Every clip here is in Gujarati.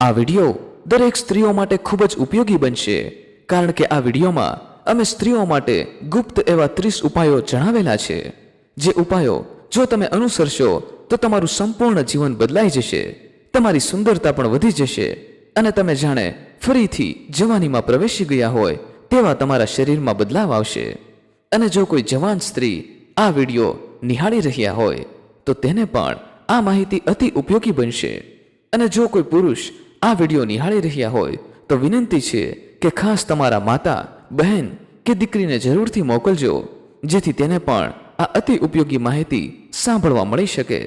આ વિડિયો દરેક સ્ત્રીઓ માટે ખૂબ જ ઉપયોગી બનશે, કારણ કે આ વિડિયોમાં અમે સ્ત્રીઓ માટે ગુપ્ત એવા ત્રીસ ઉપાયો જણાવેલા છે. જે ઉપાયો, જો તમે અનુસરશો, તો તમારું સંપૂર્ણ જીવન બદલાઈ જશે, તમારી સુંદરતા પણ વધી જશે, અને તમે જાણે ફરીથી જવાનીમાં પ્રવેશી ગયા હોય, તેવા તમારા શરીરમાં બદલાવ આવશે. અને જો કોઈ જવાન સ્ત્રી આ વિડિયો નિહાળી રહ્યા હોય, તો તેને પણ આ માહિતી અતિ ઉપયોગી બનશે. અને જો કોઈ પુરુષ આ વીડિયો નિહાળી રહ્યા હોય તો વિનંતી છે કે ખાસ તમારા માતા, બહેન કે દીકરીને જરૂરથી મોકલજો, જેથી તેને પણ આ અતિ ઉપયોગી માહિતી સાંભળવા મળી શકે.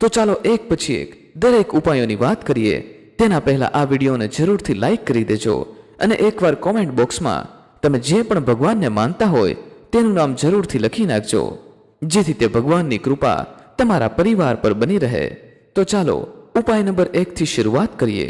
તો ચાલો એક પછી એક દરેક ઉપાયોની વાત કરીએ. તેના પહેલા આ વિડીયોને જરૂરથી લાઈક કરી દેજો અને એકવાર કોમેન્ટ બોક્સમાં તમે જે પણ ભગવાનને માનતા હોય તેનું નામ જરૂરથી લખી નાખજો, જેથી તે ભગવાનની કૃપા તમારા પરિવાર પર બની રહે. તો ચાલો ઉપાય નંબર એકથી શરૂઆત કરીએ.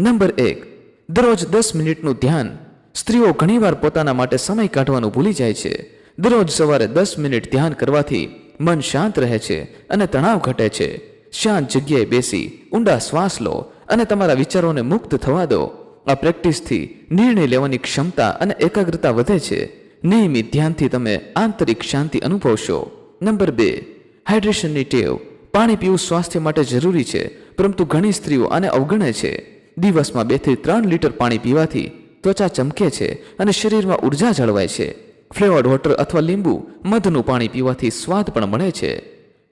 નંબર એક, દરરોજ દસ મિનિટનું ધ્યાન. સ્ત્રીઓ ઘણીવાર પોતાના માટે સમય કાઢવાનું ભૂલી જાય છે. દરરોજ સવારે દસ મિનિટ ધ્યાન કરવાથી મન શાંત રહે છે અને તણાવ ઘટે છે. શાંત જગ્યાએ બેસી ઊંડા શ્વાસ લો અને તમારા વિચારોને મુક્ત થવા દો. આ પ્રેક્ટિસથી નિર્ણય લેવાની ક્ષમતા અને એકાગ્રતા વધે છે. નિયમિત ધ્યાનથી તમે આંતરિક શાંતિ અનુભવશો. નંબર બે, હાઇડ્રેશનની ટેવ. પાણી પીવું સ્વાસ્થ્ય માટે જરૂરી છે, પરંતુ ઘણી સ્ત્રીઓ આને અવગણે છે. દિવસમાં બેથી ત્રણ લીટર પાણી પીવાથી ત્વચા ચમકે છે અને શરીરમાં ઊર્જા જળવાય છે. ફ્લેવર્ડ વોટર અથવા લીંબુ મધનું પાણી પીવાથી સ્વાદ પણ મળે છે.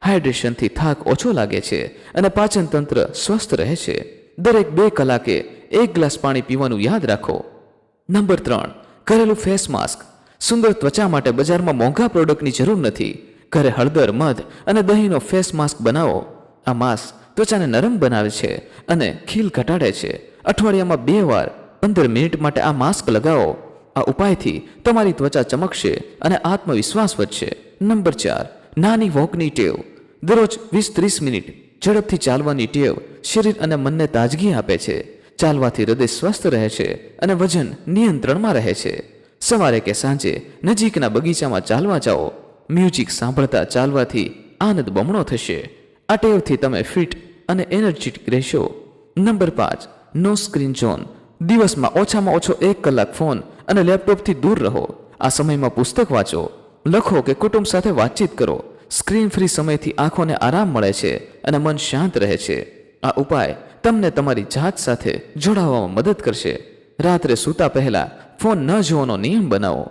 હાઇડ્રેશનથી થાક ઓછો લાગે છે અને પાચન તંત્ર સ્વસ્થ રહે છે. દરેક બે કલાકે એક ગ્લાસ પાણી પીવાનું યાદ રાખો. નંબર ત્રણ, ઘરેલું ફેસ માસ્ક સુંદર ત્વચા માટે બજારમાં મોંઘા પ્રોડક્ટની જરૂર નથી. ઘરે હળદર, મધ અને દહીંનો ફેસ માસ્ક બનાવો. આ માસ્ક ત્વચાને નરમ બનાવે છે અને ખીલ ઘટાડે છે. અઠવાડિયામાં બે વાર પંદર મિનિટ માટે આ માસ્ક લગાવો. આ ઉપાયથી તમારી ત્વચા ચમકશે અને આત્મવિશ્વાસ વધશે. નંબર ચાર, નાની વોકની ટેવ. દરરોજ વીસ ત્રીસ મિનિટ ઝડપથી ચાલવાની ટેવ શરીર અને મનને તાજગી આપે છે. ચાલવાથી હૃદય સ્વસ્થ રહે છે અને વજન નિયંત્રણમાં રહે છે. સવારે કે સાંજે નજીકના બગીચામાં ચાલવા જાઓ. મ્યુઝિક સાંભળતા ચાલવાથી આનંદ બમણો થશે. આ ટેવથી તમે ફિટ અને એનર્જેટિક રહેશો નંબર પાંચ નો સ્ક્રીન ઝોન દિવસમાં ઓછામાં ઓછો એક કલાક ફોન અને લેપટોપથી દૂર રહો. આ સમયમાં પુસ્તક વાંચો. લખો કે કુટુંબ સાથે વાતચીત કરો. સ્ક્રીન ફ્રી સમયથી આંખોને આરામ મળે છે અને મન શાંત રહે છે. આ ઉપાય તમને તમારી જાત સાથે જોડાવામાં મદદ કરશે. રાત્રે સૂતા પહેલા ફોન ન જોવાનો નિયમ બનાવો.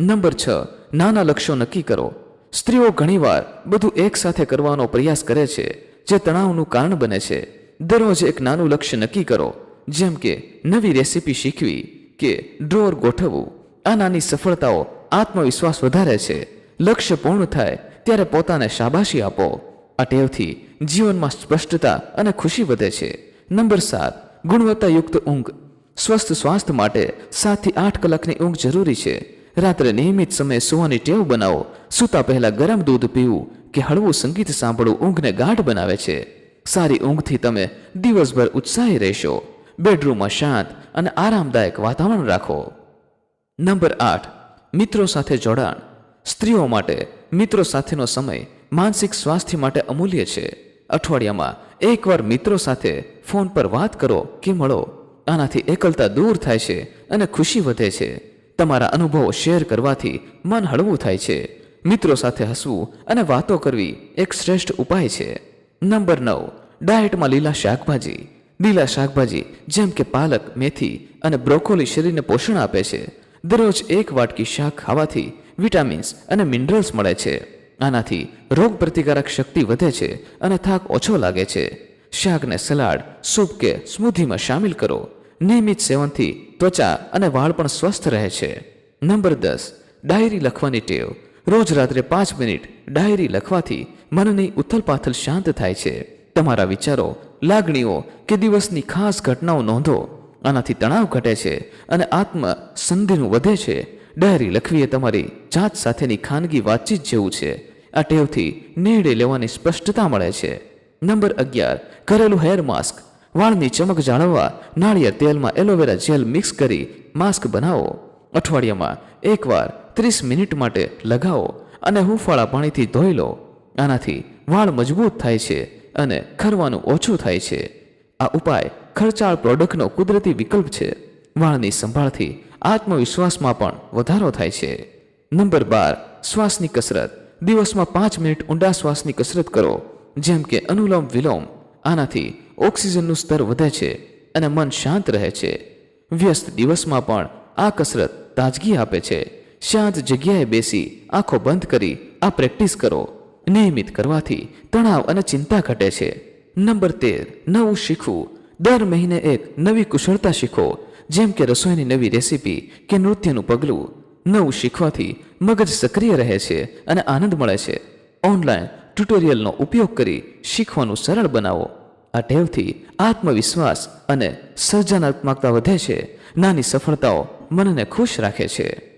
નંબર છ, નાના લક્ષ્યો નક્કી કરો. સ્ત્રીઓ ઘણીવાર બધું એકસાથે કરવાનો પ્રયાસ કરે છે. જે તણાવનું કારણ બને છે. દરરોજ એક નાનું લક્ષ્ય નક્કી કરો, જેમ કે નવી રેસીપી શીખવી કે ડ્રોર ગોઠવવું. આ નાની સફળતાઓ આત્મવિશ્વાસ વધારે છે. લક્ષ્ય પૂર્ણ થાય ત્યારે પોતાને શાબાશી આપો. આ ટેવથી જીવનમાં સ્પષ્ટતા અને ખુશી વધે છે. નંબર સાત, ગુણવત્તાયુક્ત ઊંઘ. સ્વસ્થ સ્વાસ્થ્ય માટે સાતથી આઠ કલાકની ઊંઘ જરૂરી છે. રાત્રે નિયમિત સમયે સૂવાની ટેવ બનાવો. સૂતા પહેલા ગરમ દૂધ પીવું. કે હળવું સંગીત સાંભળવું ઊંઘને ગાઢ બનાવે છે. સારી ઊંઘથી તમે દિવસભર ઉત્સાહી રહેશો. બેડરૂમમાં શાંત અને આરામદાયક વાતાવરણ રાખો. નંબર આઠ, મિત્રો સાથે જોડાણ. સ્ત્રીઓ માટે મિત્રો સાથેનો સમય માનસિક સ્વાસ્થ્ય માટે અમૂલ્ય છે. અઠવાડિયામાં એકવાર મિત્રો સાથે ફોન પર વાત કરો કે મળો. આનાથી એકલતા દૂર થાય છે અને ખુશી વધે છે. તમારા અનુભવો શેર કરવાથી મન હળવું થાય છે. મિત્રો સાથે હસવું અને વાતો કરવી એક શ્રેષ્ઠ ઉપાય છે. નંબર નવ, ડાયટમાં લીલા શાકભાજી. લીલા શાકભાજી જેમ કે પાલક, મેથી અને બ્રોકોલી શરીરને પોષણ આપે છે. દરરોજ એક વાટકી શાક ખાવાથી વિટામિન્સ અને મિનરલ્સ મળે છે. આનાથી રોગ પ્રતિકારક શક્તિ વધે છે અને થાક ઓછો લાગે છે. શાકને સલાડ, સૂપ કે સ્મૂધીમાં સામેલ કરો. નિયમિત સેવનથી ત્વચા અને વાળ પણ સ્વસ્થ રહે છે. નંબર દસ, ડાયરી લખવાની ટેવ. રોજ રાત્રે પાંચ મિનિટ ડાયરી લખવાથી મનની ઉથલપાથલ શાંત થાય છે. તમારા વિચારો, લાગણીઓ કે દિવસની ખાસ ઘટનાઓ નોંધો. આનાથી તણાવ ઘટે છે અને આત્મ સંધિનું વધે છે. ડાયરી લખવી એ તમારી જાત સાથેની ખાનગી વાતચીત જેવું છે. આ ટેવથી નિર્ણય લેવાની સ્પષ્ટતા મળે છે. નંબર અગિયાર ઘરેલું હેર માસ્ક. વાળની ચમક જાળવવા નાળિયેર તેલમાં એલોવેરા જેલ મિક્સ કરી માસ્ક બનાવો. અઠવાડિયામાં એકવાર ત્રીસ મિનિટ માટે લગાવો અને હુંફાળા પાણીથી ધોઈ લો. આનાથી વાળ મજબૂત થાય છે અને ખરવાનું ઓછું થાય છે. આ ઉપાય ખર્ચાળ પ્રોડક્ટનો કુદરતી વિકલ્પ છે. વાળની સંભાળથી આત્મવિશ્વાસમાં પણ વધારો થાય છે. નંબર બાર, શ્વાસની કસરત. દિવસમાં પાંચ મિનિટ ઊંડા શ્વાસની કસરત કરો. જેમ કે અનુલોમ વિલોમ. આનાથી ઓક્સિજનનું સ્તર વધે છે અને મન શાંત રહે છે. વ્યસ્ત દિવસમાં પણ આ કસરત તાજગી આપે છે. શાંત જગ્યાએ બેસી આંખો બંધ કરી આ પ્રેક્ટિસ કરો. નિયમિત કરવાથી તણાવ અને ચિંતા ઘટે છે. નંબર તેર, નવું શીખવું. દર મહિને એક નવી કુશળતા શીખો, જેમ કે રસોઈની નવી રેસીપી કે નૃત્યનું પગલું. નવું શીખવાથી મગજ સક્રિય રહે છે અને આનંદ મળે છે. ઓનલાઈન ટ્યુટોરિયલનો ઉપયોગ કરી શીખવાનું સરળ બનાવો. આ ટેવથી આત્મવિશ્વાસ અને સર્જનાત્મકતા વધે છે. નાની સફળતાઓ મનને ખુશ રાખે છે.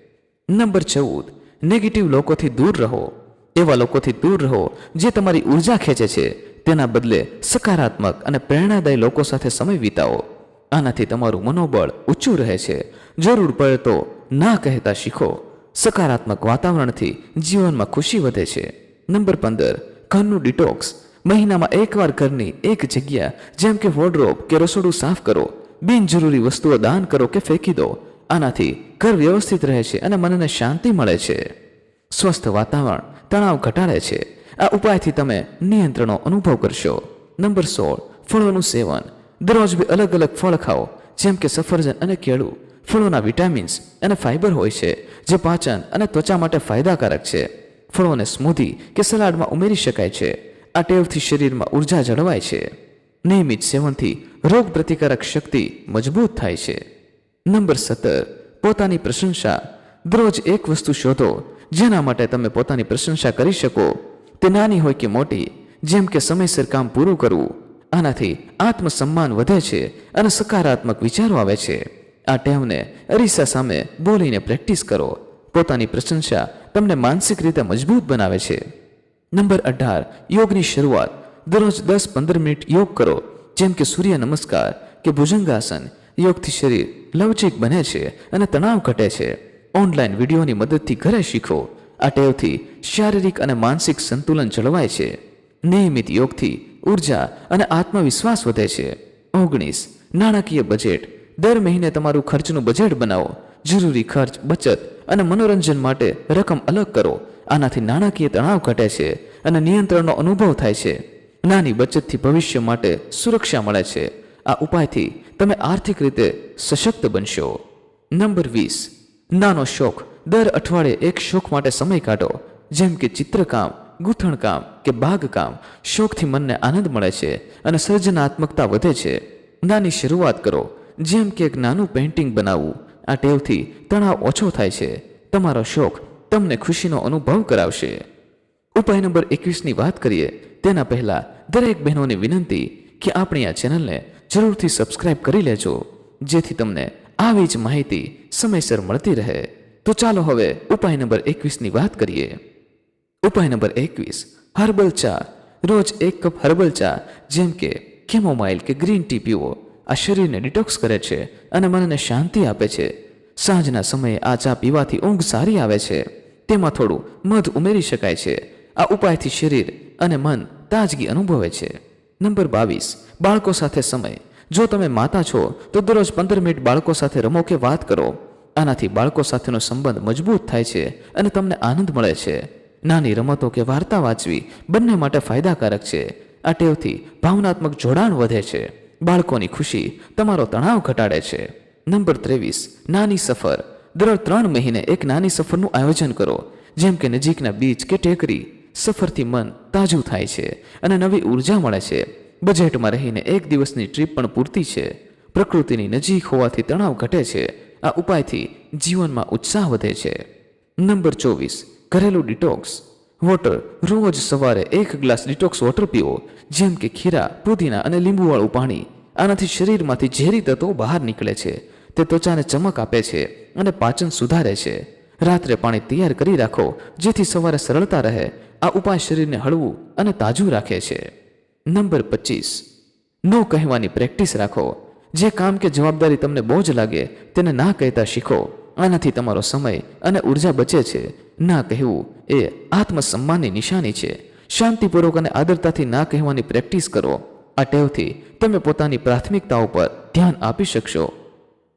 નંબર ચૌદ નેગેટિવ લોકોથી દૂર રહો. એવા લોકોથી દૂર રહો જે તમારી ઊર્જા ખેંચે છે. તેના બદલે સકારાત્મક અને પ્રેરણાદાયી લોકો સાથે સમય વિતાવો. આનાથી તમારું મનોબળ ઊંચું રહે છે. જરૂર પડે તો ના કહેતા શીખો. સકારાત્મક વાતાવરણથી જીવનમાં ખુશી વધે છે. નંબર પંદર, ઘરનું ડિટોક્સ મહિનામાં એકવાર ઘરની એક જગ્યા, જેમ કે વોર્ડરોબ કે રસોડું સાફ કરો. બિનજરૂરી વસ્તુઓ દાન કરો કે ફેંકી દો. આનાથી ઘર વ્યવસ્થિત રહે છે અને મનને શાંતિ મળે છે. સ્વસ્થ વાતાવરણ, તણાવ ઘટાડે છે. આ ઉપાયથી તમે નિયંત્રણનો અનુભવ કરશો. નંબર સોળ, ફળોનું સેવન. દરરોજ બે અલગ અલગ ફળ ખાઓ, જેમ કે સફરજન અને કેળું. ફળોના વિટામિન્સ અને ફાઇબર હોય છે, જે પાચન અને ત્વચા માટે ફાયદાકારક છે. ફળોને સ્મૂધી કે સલાડમાં ઉમેરી શકાય છે. આ ટેવથી શરીરમાં ઊર્જા જળવાય છે. નિયમિત સેવનથી રોગ પ્રતિકારક શક્તિ મજબૂત થાય છે. નંબર સત્તર પોતાની પ્રશંસા. દરરોજ એક વસ્તુ શોધો, જેના માટે તમે પોતાની પ્રશંસા કરી શકો. તે નાની હોય કે મોટી, જેમ કે સમયસર કામ પૂરું કરવું. આનાથી આત્મસન્માન વધે છે અને સકારાત્મક વિચારો આવે છે. આ ટેવને અરીસા સામે બોલીને પ્રેક્ટિસ કરો. પોતાની પ્રશંસા તમને માનસિક રીતે મજબૂત બનાવે છે. નંબર અઢાર, યોગની શરૂઆત. દરરોજ દસ પંદર મિનિટ યોગ કરો, જેમ કે સૂર્ય નમસ્કાર કે ભુજંગાસન યોગથી શરીર લવચિક બને છે અને તણાવ ઘટે છે. ઓનલાઈન વિડીયોની મદદથી ઘરે શીખો. આ ટેવથી શારીરિક અને માનસિક સંતુલન જળવાય છે. નિયમિત યોગથી ઊર્જા અને આત્મવિશ્વાસ વધે છે. ઓગણીસ, નાણાકીય બજેટ. દર મહિને તમારું ખર્ચનું બજેટ બનાવો. જરૂરી ખર્ચ, બચત અને મનોરંજન માટે રકમ અલગ કરો. આનાથી નાણાકીય તણાવ ઘટે છે અને નિયંત્રણનો અનુભવ થાય છે. નાની બચતથી ભવિષ્ય માટે સુરક્ષા મળે છે. આ ઉપાયથી તમે આર્થિક રીતે સશક્ત બનશો. નંબર વીસ, નાનો શોખ. દર અઠવાડિયે એક શોખ માટે સમય કાઢો. જેમ કે ચિત્રકામ, ગૂંથણકામ કે બાગકામ. શોખથી મનને આનંદ મળે છે અને સર્જનાત્મકતા વધે છે. નાની શરૂઆત કરો. જેમ કે એક નાનું પેઇન્ટિંગ બનાવવું. આ ટેવથી તણાવ ઓછો થાય છે. તમારો શોખ તમને ખુશીનો અનુભવ કરાવશે. ઉપાય નંબર એકવીસની વાત કરીએ. તેના પહેલાં દરેક બહેનોની વિનંતી કે આપણી આ ચેનલને જરૂરથી સબસ્ક્રાઇબ કરી લેજો, જેથી તમને આવી જ માહિતી સમયસર મળતી રહે. તો ચાલો હવે ઉપાય નંબર એકવીસની વાત કરીએ. ઉપાય નંબર એકવીસ, હર્બલ ચા. રોજ એક કપ હર્બલ ચા, જેમ કે કેમોમાઇલ કે ગ્રીન ટી પીવો. આ શરીરને ડિટોક્સ કરે છે અને મનને શાંતિ આપે છે. સાંજના સમયે આ ચા પીવાથી ઊંઘ સારી આવે છે. તેમાં થોડું મધ ઉમેરી શકાય છે. આ ઉપાયથી શરીર અને મન તાજગી અનુભવે છે. નંબર બાવીસ, બાળકો સાથે સમય. જો તમે માતા છો, તો દરરોજ પંદર મિનિટ બાળકો સાથે રમો કે વાત કરો. આનાથી બાળકો સાથેનો સંબંધ મજબૂત થાય છે અને તમને આનંદ મળે છે. નાની રમતો કે વાર્તા વાંચવી બંને માટે ફાયદાકારક છે. આ ટેવથી ભાવનાત્મક જોડાણ વધે છે. બાળકોની ખુશી તમારો તણાવ ઘટાડે છે. નંબર ત્રેવીસ, નાની સફર. દરરોજ ત્રણ મહિને એક નાની સફરનું આયોજન કરો. જેમ કે નજીકના બીચ કે ટેકરી. સફરથી મન તાજું થાય છે અને નવી ઊર્જા મળે છે. બજેટમાં રહીને એક દિવસની ટ્રીપ પણ પૂરતી છે. પ્રકૃતિની નજીક હોવાથી તણાવ ઘટે છે. આ ઉપાયથી જીવનમાં ઉત્સાહ વધે છે. નંબર ચોવીસ, ઘરેલું ડિટોક્સ. વોટર, રોજ સવારે એક ગ્લાસ ડિટોક્સ વોટર પીવો, જેમ કે ખીરા, પુદીના અને લીંબુવાળું પાણી. આનાથી શરીરમાંથી ઝેરી તત્વો બહાર નીકળે છે. તે ત્વચાને ચમક આપે છે અને પાચન સુધારે છે. રાત્રે પાણી તૈયાર કરી રાખો, જેથી સવારે સરળતા રહે આ ઉપાય શરીરને હળવું અને તાજું રાખે છે. નંબર પચીસ. નો કહેવાની પ્રેક્ટિસ રાખો. જે કામ કે જવાબદારી તમને બહુ જ લાગે, તેને ના કહેતા શીખો. આનાથી તમારો સમય અને ઊર્જા બચે છે. ના કહેવું એ આત્મસન્માનની નિશાની છે. શાંતિપૂર્વક અને આદરતાથી ના કહેવાની પ્રેક્ટિસ કરો. આ ટેવથી તમે પોતાની પ્રાથમિકતાઓ પર ધ્યાન આપી શકશો.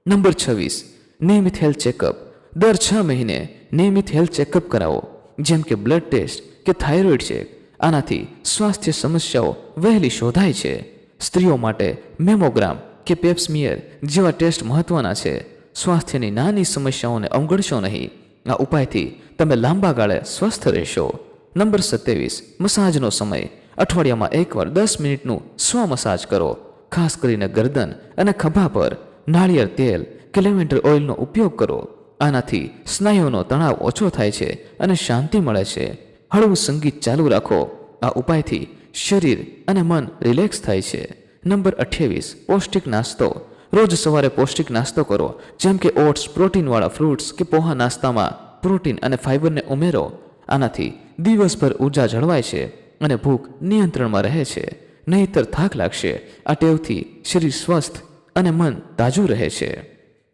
નંબર છવ્વીસ. નિયમિત હેલ્થ ચેકઅપ. દર છ મહિને નિયમિત હેલ્થ ચેકઅપ કરાવો. જેમ કે બ્લડ ટેસ્ટ કે થાઇરોઇડ છે. આનાથી સ્વાસ્થ્ય સમસ્યાઓ વહેલી શોધાય છે. સ્ત્રીઓ માટે મેમોગ્રામ કે પેપ્સમિયર જેવા ટેસ્ટ મહત્વના છે. સ્વાસ્થ્યની નાની સમસ્યાઓને અવગણશો નહીં. આ ઉપાયથી તમે લાંબા ગાળે સ્વસ્થ રહેશો. નંબર સત્યાવીસ, મસાજનો સમય. અઠવાડિયામાં એકવાર દસ મિનિટનું સ્વ મસાજ કરો. ખાસ કરીને ગરદન અને ખભા પર નાળિયેર તેલ કે લેવેન્ડર ઓઇલનો ઉપયોગ કરો. આનાથી સ્નાયુઓનો તણાવ ઓછો થાય છે અને શાંતિ મળે છે. હળવું સંગીત ચાલુ રાખો. આ ઉપાયથી શરીર અને મન રિલેક્સ થાય છે. નંબર અઠ્યાવીસ, પૌષ્ટિક નાસ્તો. રોજ સવારે પૌષ્ટિક નાસ્તો કરો, જેમ કે ઓટ્સ, પ્રોટીનવાળા ફ્રૂટ્સ કે પોહા નાસ્તામાં પ્રોટીન અને ફાઇબરને ઉમેરો. આનાથી દિવસભર ઊર્જા જળવાય છે અને ભૂખ નિયંત્રણમાં રહે છે. નહીતર થાક લાગશે. આ ટેવથી શરીર સ્વસ્થ અને મન તાજું રહે છે.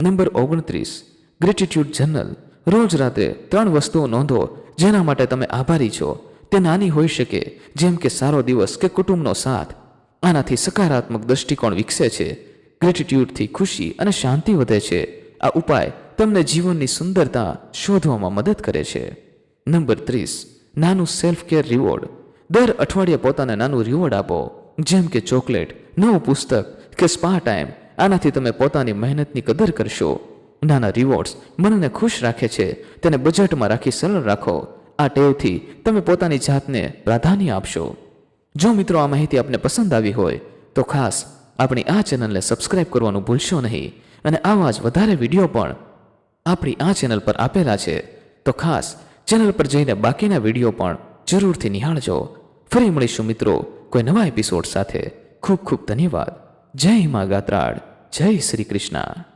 નંબર ઓગણત્રીસ ગ્રેટિટ્યુડ જર્નલ રોજ રાત્રે ત્રણ વસ્તુઓ નોંધો જેના માટે તમે આભારી છો. તે નાની હોઈ શકે, જેમ કે સારો દિવસ કે કુટુંબનો સાથ. આનાથી સકારાત્મક દૃષ્ટિકોણ વિકસે છે. ગ્રેટિટ્યુડથી ખુશી અને શાંતિ વધે છે. આ ઉપાય તમને જીવનની સુંદરતા શોધવામાં મદદ કરે છે. નંબર ત્રીસ, નાનું સેલ્ફ કેર રિવોર્ડ દર અઠવાડિયે પોતાને નાનું રિવોર્ડ આપો, જેમ કે ચોકલેટ, નવું પુસ્તક કે સ્પા ટાઈમ આનાથી તમે પોતાની મહેનતની કદર કરશો. નાના રિવોર્ડ્સ મનને ખુશ રાખે છે. તેને બજેટમાં રાખી સરળ રાખો. આ ટેવથી તમે પોતાની જાતને પ્રાધાન્ય આપશો. જો મિત્રો આ માહિતી આપને પસંદ આવી હોય, તો ખાસ આપણી આ ચેનલને સબસ્ક્રાઇબ કરવાનું ભૂલશો નહીં અને આવા જ વધારે વીડિયો પણ આપણી આ ચેનલ પર આપેલા છે. તો ખાસ ચેનલ પર જઈને બાકીના વીડિયો પણ જરૂરથી નિહાળજો. ફરી મળીશું મિત્રો કોઈ નવા એપિસોડ સાથે. ખૂબ ખૂબ ધન્યવાદ. જય મા ગાત્રાડ જય શ્રી કૃષ્ણ.